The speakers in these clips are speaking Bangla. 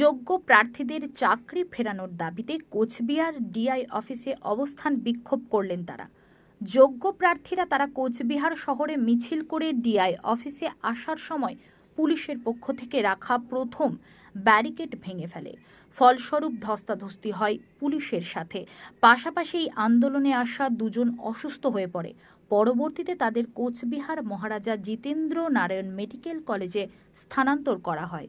যোগ্য প্রার্থীদের চাকরি ফেরানোর দাবিতে কোচবিহার ডিআই অফিসে অবস্থান বিক্ষোভ করলেন তারা। যোগ্য প্রার্থীরা তারা কোচবিহার শহরে মিছিল করে ডিআই অফিসে আসার সময় পুলিশের পক্ষ থেকে রাখা প্রথম ব্যারিকেড ভেঙে ফেলে। ফলস্বরূপ ধস্তাধস্তি হয় পুলিশের সাথে। পাশাপাশি এই আন্দোলনে আসা দুজন অসুস্থ হয়ে পড়ে। পরবর্তীতে তাদের কোচবিহার মহারাজা জিতেন্দ্র নারায়ণ মেডিকেল কলেজে স্থানান্তর করা হয়।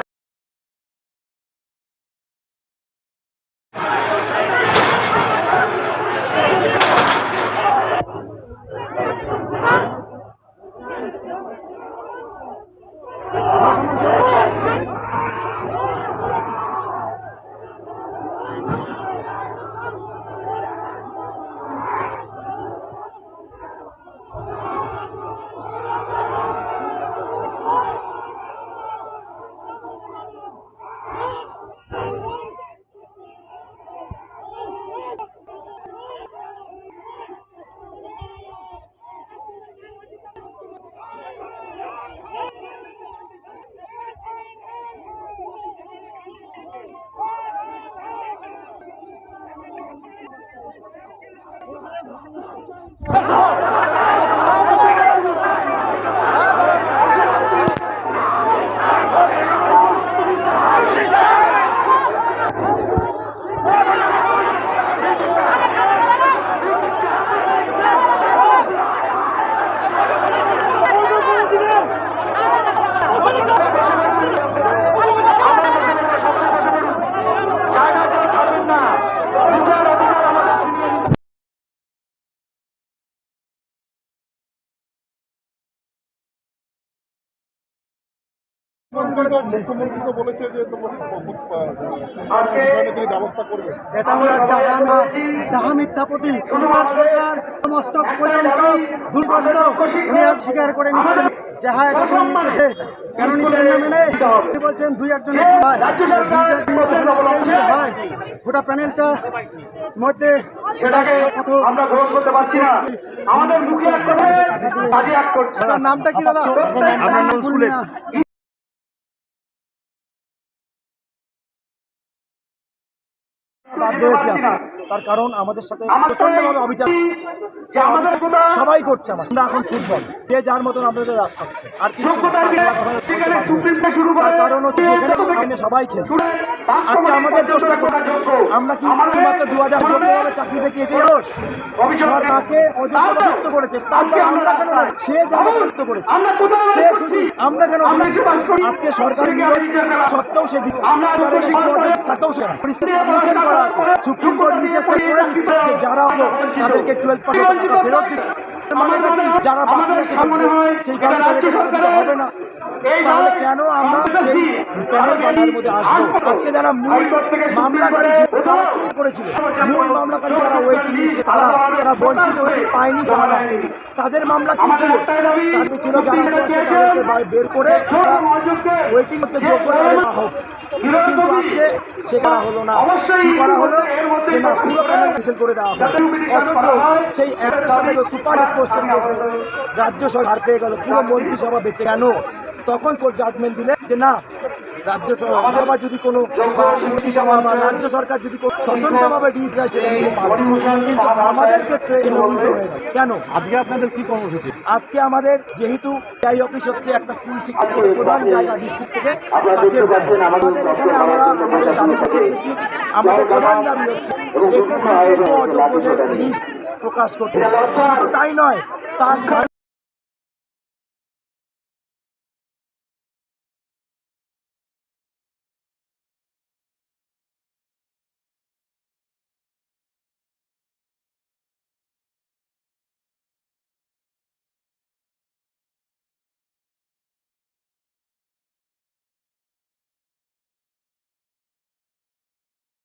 স্বীকার করে নিচ্ছেন। কেন না মেনে বলছেন দুই একজন হয়। গোটা প্যানেলটা মধ্যে সেটাকে আমরা গ্রহণ করতে পারছি না। আমাদের মুখে এক করে কাজে এক করছে নামটা কি দাদা? আপনার নাম স্কুলের বাধ্য হয়েছি আসতে। তার কারণ আমাদের সাথে আমাদের কোথা সবাই করছে আমার। আমরা এখন ফুটবল। যে যার মতন আপনাদের রাজ করছে। আর কারণ হচ্ছে এখানে সবাই খেলছে। আজকে আমাদের দোষটা আমরা কি মাত্র দু হাজার চাকরি পেয়েছি এটাই দোষ সরকারকে অযোগ্য করেছে তার আমরা কেন সে যারা যুক্ত করেছে সে করছি? আমরা কেন। আজকে সরকার। সত্ত্বেও সে থাকতেও সে। সুপ্রিম কোর্ট নিজে করে দিচ্ছে যারা তাদেরকে টুয়েলভ পার্সেন্ট ফেরত দিচ্ছে যারা সেই কারণে হবে না তাহলে কেন আমরা সেই কি? প্যানেল বাধার মধ্যে আসব? আজকে যারা মূল মামলাকারী তারা কি করেছিল? মূল মামলাকারী যারা ওয়েটিং তারা তারা বঞ্চিত হয়ে পায়নি তারা তাদের মামলা কি ছিল? তাদের ছিল তাদেরকে বের করে ওয়েটিং করতে যোগ্য করা হোক। কিন্তু আজকে সে করা হলো না। কি করা হলো? পুরো প্যানেল ক্যান্সেল করে দেওয়া অথচ সেই একটা সুপার রাজ্য সরকার পেয়ে গেল পুরো মন্ত্রিসভা বেঁচে কেন তখন কোর্ট জাজমেন্ট দিলে যে না রাজ্য সভা যদি কোনো রাজ্য সরকার যদি কোনো স্বতন্ত্রভাবে ডিস দেয় সেটা কিন্তু আমাদের ক্ষেত্রে কেন? আজকে আপনাদের কি কর্মসূচি? আজকে আমাদের যেহেতু ডাই অফিস হচ্ছে একটা স্কুল শিক্ষা প্রধান জায়গা ডিস্ট্রিক্ট থেকে আপনারা কাছের দেখতে পাচ্ছেন জায়গা। আমাদের এখানে আমরা আমাদের প্রধান দাবি হচ্ছে লিস্ট প্রকাশ করতে। তাই নয় তার